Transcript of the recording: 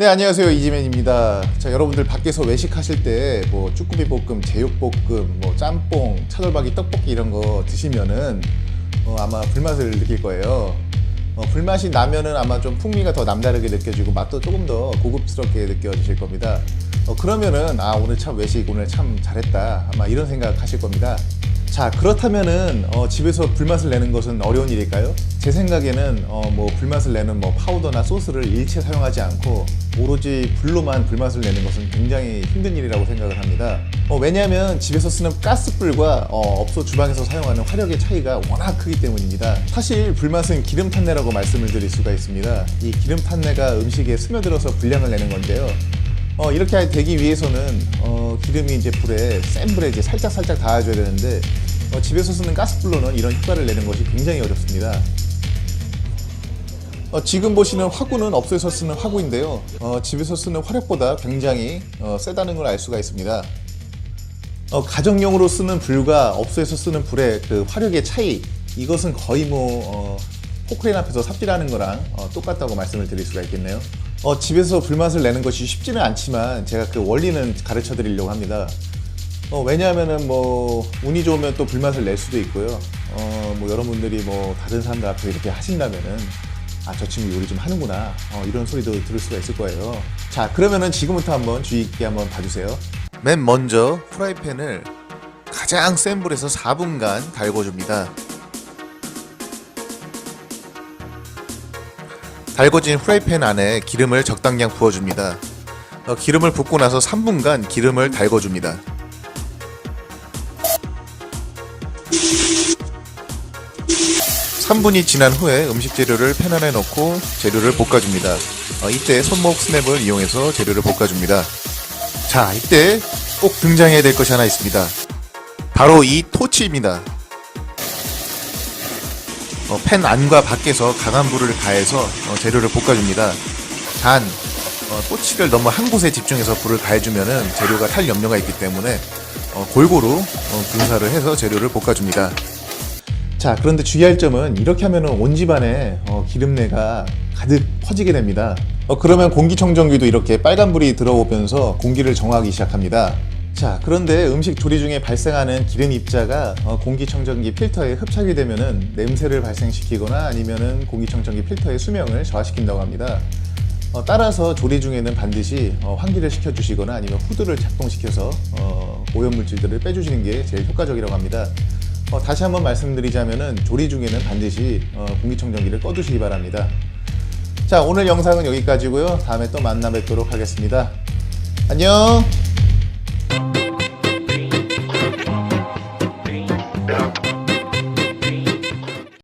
네 안녕하세요 이지맨입니다. 자 여러분들 밖에서 외식하실 때 뭐 쭈꾸미 볶음, 제육볶음, 뭐 짬뽕, 차돌박이, 떡볶이 이런 거 드시면은 어, 아마 불맛을 느낄 거예요. 어, 불맛이 나면은 아마 좀 풍미가 더 남다르게 느껴지고 맛도 조금 더 고급스럽게 느껴지실 겁니다. 어, 그러면은 아 오늘 참 외식 오늘 참 잘했다 아마 이런 생각 하실 겁니다. 자 그렇다면은 어, 집에서 불맛을 내는 것은 어려운 일일까요? 제 생각에는 어, 뭐 불맛을 내는 뭐 파우더나 소스를 일체 사용하지 않고 오로지 불로만 불맛을 내는 것은 굉장히 힘든 일이라고 생각을 합니다. 어, 왜냐하면 집에서 쓰는 가스불과 어, 업소 주방에서 사용하는 화력의 차이가 워낙 크기 때문입니다. 사실 불맛은 기름 탄내라고 말씀을 드릴 수가 있습니다. 이 기름 탄내가 음식에 스며들어서 불량을 내는 건데요. 어, 이렇게 되기 위해서는 어, 기름이 이제 불에 센 불에 이제 살짝 살짝 닿아줘야 되는데 어, 집에서 쓰는 가스불로는 이런 효과를 내는 것이 굉장히 어렵습니다. 어, 지금 보시는 화구는 업소에서 쓰는 화구인데요. 어, 집에서 쓰는 화력보다 굉장히 어, 세다는 걸 알 수가 있습니다. 어, 가정용으로 쓰는 불과 업소에서 쓰는 불의 그 화력의 차이 이것은 거의 뭐 어, 포크레인 앞에서 삽질하는 거랑 어, 똑같다고 말씀을 드릴 수가 있겠네요. 어, 집에서 불맛을 내는 것이 쉽지는 않지만 제가 그 원리는 가르쳐 드리려고 합니다. 어, 왜냐하면은 뭐 운이 좋으면 또 불맛을 낼 수도 있고요. 어, 뭐 여러분들이 뭐 다른 사람들 앞에 이렇게 하신다면은 아 저 친구 요리 좀 하는구나 어, 이런 소리도 들을 수가 있을 거예요. 자 그러면은 지금부터 한번 주의 있게 한번 봐주세요. 맨 먼저 프라이팬을 가장 센 불에서 4분간 달궈줍니다. 달궈진 프라이팬 안에 기름을 적당량 부어줍니다. 어, 기름을 붓고 나서 3분간 기름을 달궈줍니다. 삼분이 지난 후에 음식 재료를 팬 안에 넣고 재료를 볶아줍니다. 어, 이때 손목 스냅을 이용해서 재료를 볶아줍니다. 자, 이때 꼭 등장해야 될 것이 하나 있습니다. 바로 이 토치입니다. 어, 팬 안과 밖에서 강한 불을 가해서 어, 재료를 볶아줍니다. 단 어, 토치를 너무 한 곳에 집중해서 불을 가해주면은 재료가 탈 염려가 있기 때문에 어, 골고루 어, 분사를 해서 재료를 볶아줍니다. 자, 그런데 주의할 점은 이렇게 하면은 온 집안에 어, 기름내가 가득 퍼지게 됩니다. 어, 그러면 공기청정기도 이렇게 빨간불이 들어오면서 공기를 정화하기 시작합니다. 자, 그런데 음식 조리 중에 발생하는 기름 입자가 어, 공기청정기 필터에 흡착이 되면은 냄새를 발생시키거나 아니면은 공기청정기 필터의 수명을 저하시킨다고 합니다. 어, 따라서 조리 중에는 반드시 어, 환기를 시켜주시거나 아니면 후드를 작동시켜서 어, 오염물질들을 빼주시는 게 제일 효과적이라고 합니다. 어, 다시 한번 말씀드리자면은 조리 중에는 반드시 어, 공기청정기를 꺼두시기 바랍니다. 자 오늘 영상은 여기까지고요. 다음에 또 만나 뵙도록 하겠습니다. 안녕.